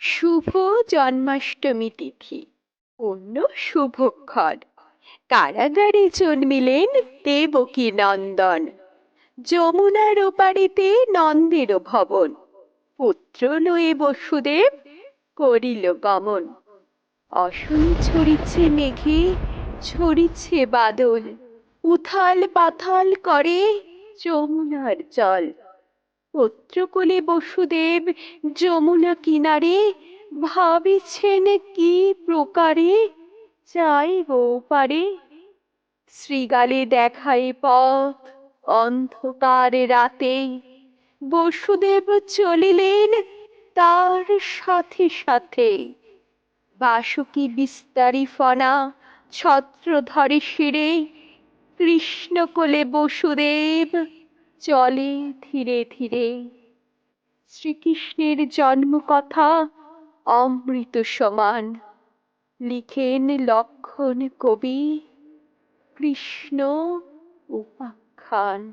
শুভ জন্মাষ্টমী তিথি। অন্য শুভক্ষণ কারাগারে জন্মিলেন দেবকী নন্দন। যমুনার ওপারেতে নন্দের ভবন। পুত্র লয়ে বসুদেব করিল গমন। অশনি ছড়িছে মেঘে, ছড়িছে বাদল। উথাল পাথাল করে যমুনার জল। পুত্রকুলে বসুদেব যমুনা কিনারে ভাবিছেন কি প্রকারে? যাইব পারে শ্রীগালে দেখায় পথ, অন্ধকার রাতে। বসুদেব চলিলেন তার সাথে সাথে। বাসুকি বিস্তারি ফনা ছত্র ধরে শিরে কৃষ্ণ কোলে বসুদেব চলে ধীরে ধীরে। শ্রীকৃষ্ণের জন্মকথা অমৃত সমান। লিখেন লক্ষণ কবি কৃষ্ণ উপাখ্যান।